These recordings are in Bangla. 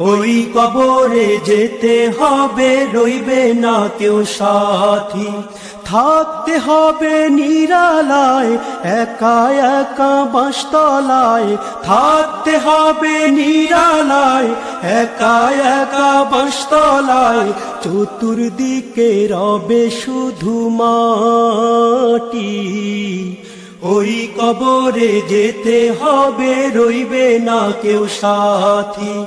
ওই কবরে যেতে হবে, রইবে না কেউ সাথী। থাকতে হবে নিরালায়, একা একা বাঁশতলায়। থাকতে হবে নিরালায়, একা একা বাঁশতলায়। চতুর্দিকে রবে শুধু মাটি। ওই কবরে যেতে হবে, রইবে না কেউ সাথী।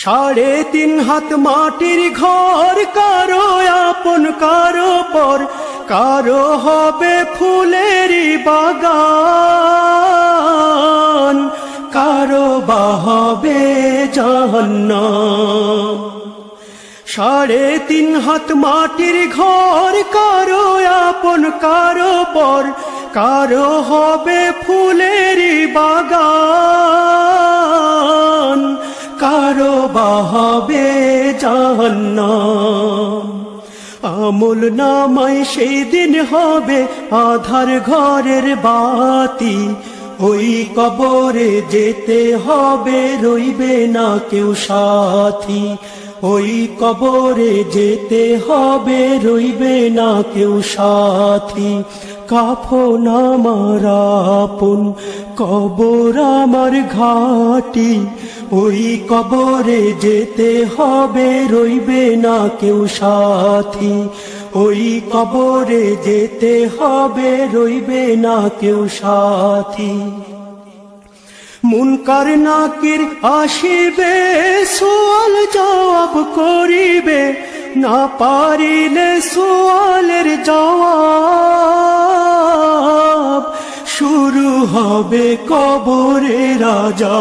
সাড়ে তিন হাত মাটির ঘর, কারও আপন, কারও পর, কারও হবে ফুলের বাগান, কারও বা হবে সাড়ে তিন হাত মাটির ঘর, কারও আপন, কারও পর, কারও হবে ফুলের বাগান। কারও বা হবে জাহান্নাম। আমল নামাই সেই দিন হবে আধার ঘরের বাতি। ওই কবরে যেতে হবে রইবে না কেউ সাথী। ওই কবরে যেতে হবে রইবে না কেউ সাথী। কাফন আমার আপন, কবর আমার ঘাটি। ওই কবরে যেতে হবে, রইবে না কেউ সাথী। ওই কবরে যেতে হবে, রইবে না কেউ সাথী। মুনকার নাকির আসিবে, সোয়াল জবাব করিবে। না পারিলে সোয়ালের জবাব। শুরু হবে কবরে রাজা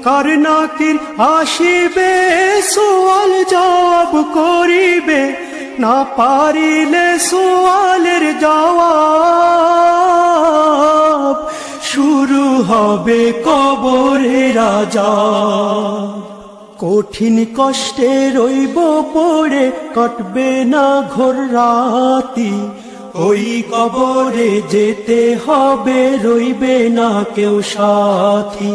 মুনকার নাকির আসিবে সোয়াল জবাব করিবে। না পারিলে সোয়ালের জবাব, শুরু হবে কবরে রাজা। কঠিন কষ্টে রইব পড়ে, কাটবে না ঘোর রাতি। ওই কবরে যেতে হবে, রইবে না কেউ সাথী।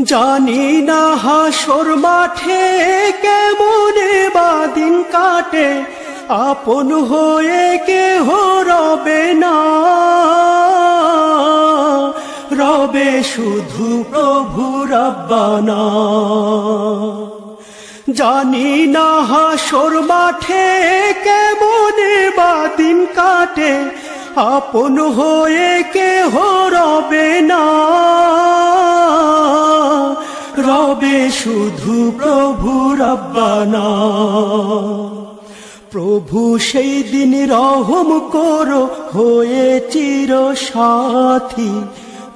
জানি না হাসর মাঠে কেমনে বাদিন কাটে, আপন হয়ে কেহ রবে না। রবে শুধু প্রভু রব্বানা। জানি না হাসর মাঠে কেমনে বাদিন কাটে, আপন হয়ে কেহ রবে না। রবে শুধু প্রভু রব্বানা। প্রভু সেই দিন রহম করো, হয়ে চির সাথী।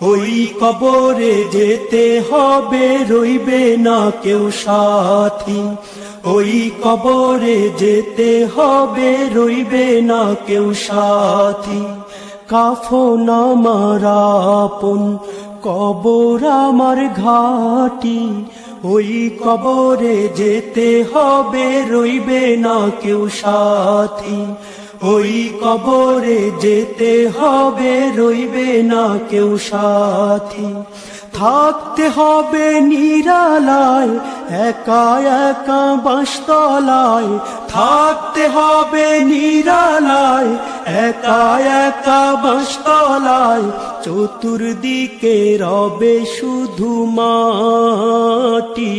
ওই কবরে যেতে হবে, রইবে না কেউ সাথী। ওই কবরে যেতে হবে, রইবে না কেউ সাথী। কাফন আমার আপন কবর আমার ঘাটি ওই কবরে যেতে হবে রইবে না কেউ সাথী। ওই কবরে যেতে হবে, রইবে না কেউ সাথী। থাকতে হবে নিরালায়, একা একা বাঁশতলায়। থাকতে হবে নিরালায়, একা একা বাঁশতলায়। চতুর্দিকে রবে শুধু মাটি।